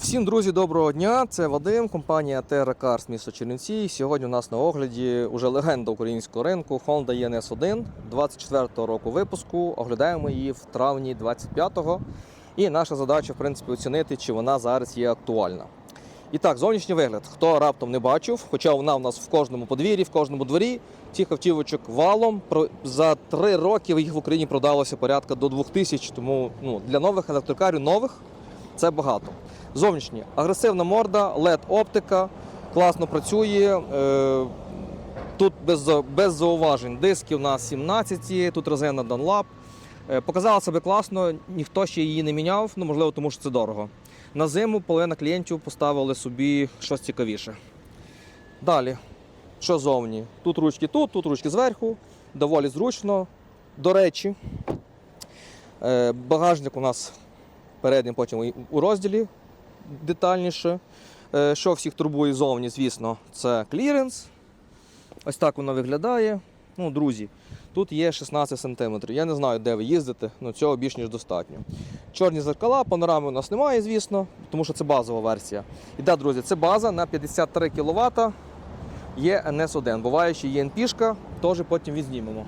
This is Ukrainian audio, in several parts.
Всім друзі, доброго дня! Це Вадим, компанія Terra Cars місто Чернівці. Сьогодні у нас на огляді вже легенда українського ринку Honda ENS 1 24-го року випуску. Оглядаємо її в травні 25-го. І наша задача, в принципі, оцінити, чи вона зараз є актуальна. І так, зовнішній вигляд. Хто раптом не бачив, хоча вона в нас в кожному подвір'ї, в кожному дворі, цих автівочок валом. За три роки їх в Україні продалося порядка до 2000, тому ну, для нових електрокарів нових це багато. Зовнішні агресивна морда, led оптика, класно працює. Е, Тут без, без зауважень. Диски у нас 17, тут резина Dunlop. Е, Показала себе класно, ніхто ще її не міняв, ну можливо, тому що це дорого. На зиму половина клієнтів поставили собі щось цікавіше. Далі, що зовні? Тут ручки тут, тут ручки зверху, доволі зручно. До речі, е, багажник у нас переднім потім у розділі детальніше. Е, Що всіх турбує зовні, звісно, це кліренс. Ось так воно виглядає. Ну, друзі, тут є 16 см. Я не знаю, де ви їздите, але цього більш ніж достатньо. Чорні зеркала, панорами у нас немає, звісно, тому що це базова версія. І так, друзі, це база на 53 кВт. Є NS1. Буває, ще є NP, теж потім відзнімемо.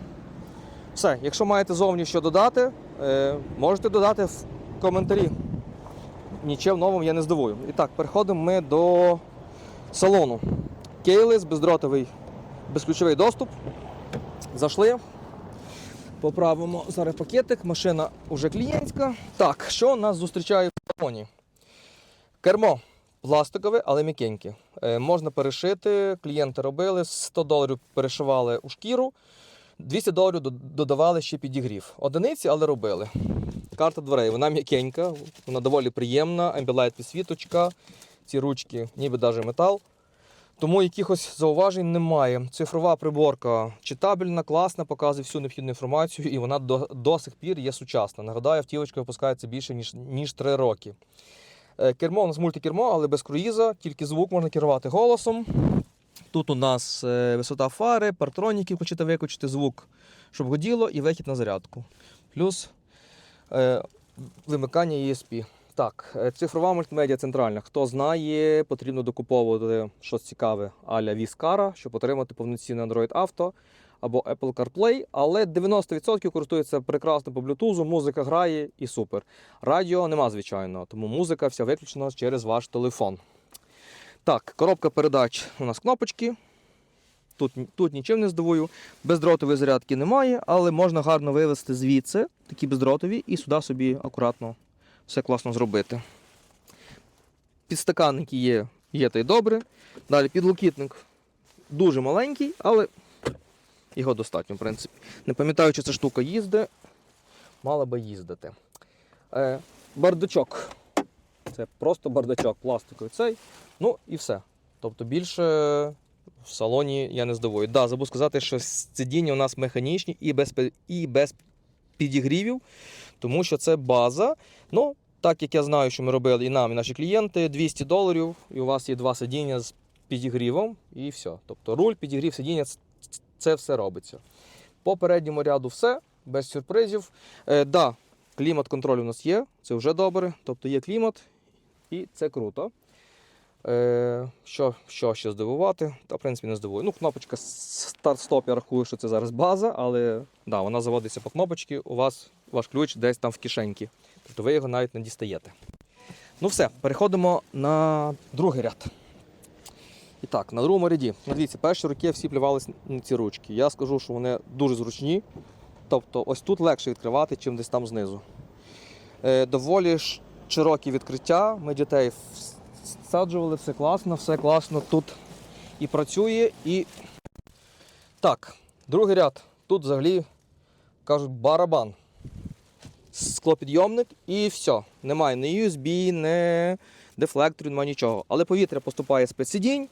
Все, якщо маєте зовні що додати, е, можете додати в коментарі. Нічим новим я не здивую. І так, переходимо ми до салону. Кейлес, бездротовий, безключовий доступ. Зайшли. Поправимо зараз пакетик. Машина вже клієнтська. Так, що нас зустрічає в салоні? Кермо пластикове, але м'якеньке. Е, можна перешити. Клієнти робили, 100 доларів перешивали у шкіру, 200 доларів додавали ще підігрів. Одиниці, але робили. Карта дверей, вона м'якенька, вона доволі приємна, амбілайт підсвіточка, ці ручки, ніби навіть метал. Тому якихось зауважень немає. Цифрова приборка читабельна, класна, показує всю необхідну інформацію, і вона до, до сих пір є сучасна. Нагадаю, автівочка випускається більше, ніж, ніж 3 роки. Е, Кермо у нас мультикермо, але без круїза, тільки звук можна керувати голосом. Тут у нас е, висота фари, партроніки включити, виключити звук, щоб годіло, і вихід на зарядку. Плюс вимикання ESP. Так, е, цифрова мультимедіа центральна. Хто знає, потрібно докуповувати щось цікаве аля Віскара, щоб отримати повноцінний Android Auto або Apple CarPlay, але 90% користується прекрасно по Bluetooth, музика грає і супер. Радіо нема, звичайно, тому музика вся виключена через ваш телефон. Так, коробка передач у нас кнопочки. Тут, тут нічим не здивую. Бездротової зарядки немає, але можна гарно вивести звідси, такі бездротові, і сюди собі акуратно все класно зробити. Підстаканники є, є та й добре. Далі підлокітник дуже маленький, але його достатньо, в принципі. Не пам'ятаю, чи ця штука їздить, мала би їздити. Е, бардачок. Це просто бардачок пластиковий цей. Ну і все. Тобто більше в салоні я не здивую. Да, забув сказати, що сидіння у нас механічні і без, і без підігрівів, тому що це база. Ну, так як я знаю, що ми робили і нам, і наші клієнти, 200 доларів, і у вас є два сидіння з підігрівом, і все. Тобто руль, підігрів, сидіння це, все робиться. По передньому ряду все, без сюрпризів. Е, да, клімат-контроль у нас є, це вже добре. Тобто є клімат, і це круто. Е, що, що ще здивувати? Та, в принципі, не здивує. Ну, кнопочка старт-стоп, я рахую, що це зараз база, але да, вона заводиться по кнопочці, у вас ваш ключ десь там в кишеньки. Тобто ви його навіть не дістаєте. Ну все, переходимо на другий ряд. І так, на другому ряді. Дивіться, перші роки всі плювалися на ці ручки. Я скажу, що вони дуже зручні. Тобто, ось тут легше відкривати, чим десь там знизу. Е, доволі широкі відкриття. Ми дітей всаджували, все класно, все класно тут і працює, і. Так, другий ряд. Тут взагалі кажуть барабан. Склопідйомник і все. Немає ні USB, ні дефлекторів, немає нічого. Але повітря поступає з підсидінь,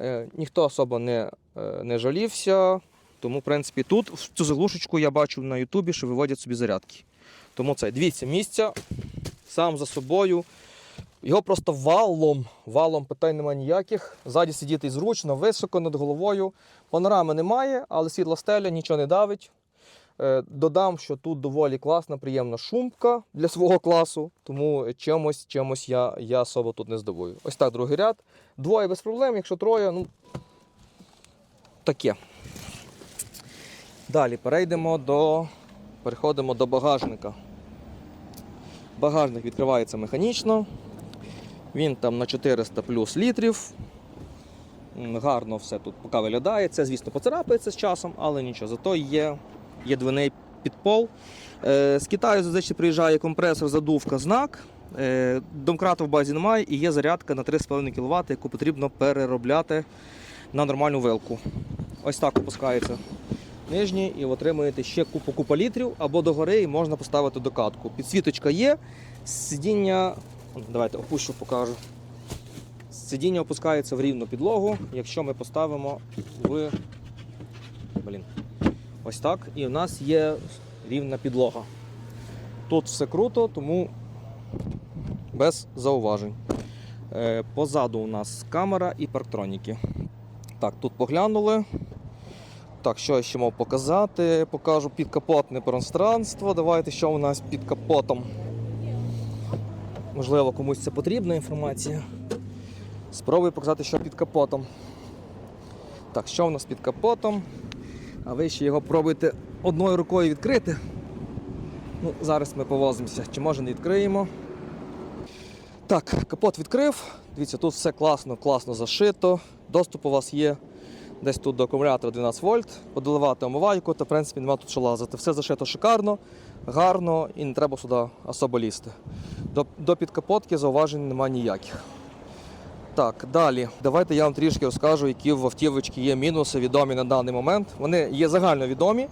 е, ніхто особо не, е, не жалівся. Тому, в принципі, тут в цю заглушечку я бачу на Ютубі, що виводять собі зарядки. Тому це, дивіться, місця сам за собою. Його просто валом, валом питань немає ніяких. Ззаді сидіти зручно, високо над головою. Панорами немає, але світла стеля нічого не давить. Е, Додам, що тут доволі класна, приємна шумка для свого класу, тому чимось, чимось я, я особо тут не здивую. Ось так, другий ряд. Двоє без проблем, якщо троє, ну таке. Далі перейдемо до. Переходимо до багажника. Багажник відкривається механічно. Він там на 400 плюс літрів. Гарно все тут поки виглядає. Це, звісно, поцарапається з часом, але нічого. Зато є, є двойний підпол. Е, з Китаю зазвичай приїжджає компресор, задувка, знак. Е, домкрата в базі немає і є зарядка на 3,5 кВт, яку потрібно переробляти на нормальну вилку. Ось так опускається нижній і отримуєте ще купу купа літрів або догори і можна поставити докатку. Підсвіточка є, сидіння. Давайте опущу, покажу. Сидіння опускається в рівну підлогу, якщо ми поставимо в. Блін. Ось так. І в нас є рівна підлога. Тут все круто, тому без зауважень. Е, Позаду у нас камера і парктроніки. Так, тут поглянули. Так, що я ще мав показати? Покажу підкапотне пространство. Давайте, що у нас під капотом. Можливо, комусь це потрібна інформація. Спробую показати, що під капотом. Так, що у нас під капотом? А ви ще його пробуйте одною рукою відкрити. Ну, зараз ми повозимося, чи може не відкриємо. Так, капот відкрив. Дивіться, тут все класно, класно зашито. Доступ у вас є десь тут до акумулятора 12 вольт, подоливати омивайку, та в принципі нема тут що лазити. Все зашито шикарно, гарно і не треба сюди особо лізти. До, до підкапотки зауважень немає ніяких. Так, далі. Давайте я вам трішки розкажу, які в автівочці є мінуси відомі на даний момент. Вони є загально відомі.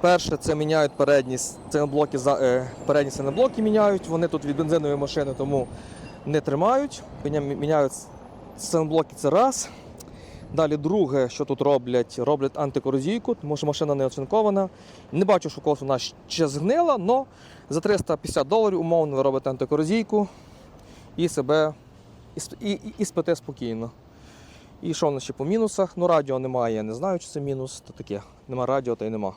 Перше, це міняють передні сценоблоки, е, передні сценоблоки міняють. Вони тут від бензинової машини, тому не тримають. Міняють сценоблоки це раз. Далі друге, що тут роблять, роблять антикорозійку, тому що машина не оцинкована. Не бачу, що когось вона ще згнила, але за 350 доларів умовно ви робите антикорозійку і себе і, і, і спите спокійно. І що в нас ще по мінусах? Ну, радіо немає, я не знаю, чи це мінус, то таке. Нема радіо, та й нема.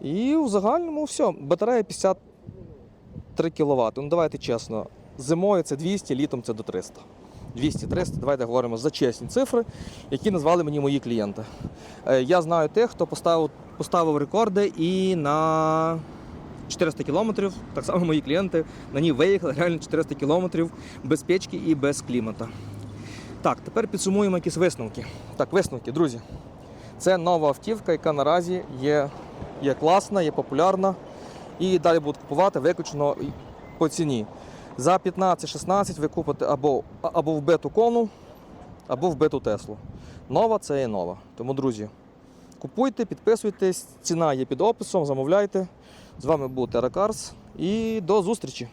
І в загальному все. Батарея 53 кВт. Ну давайте чесно. Зимою це 200, літом це до 300. 200-300, давайте говоримо за чесні цифри, які назвали мені мої клієнти. Е, Я знаю тих, хто поставив, поставив рекорди і на 400 кілометрів, так само мої клієнти на ній виїхали реально 400 кілометрів без печки і без клімата. Так, тепер підсумуємо якісь висновки. Так, висновки, друзі. Це нова автівка, яка наразі є, є класна, є популярна. І далі будуть купувати виключно по ціні. За 15-16 ви купите або, або вбиту кону, або вбиту Теслу. Нова це є нова. Тому, друзі, купуйте, підписуйтесь, ціна є під описом, замовляйте. З вами був Теракарс і до зустрічі!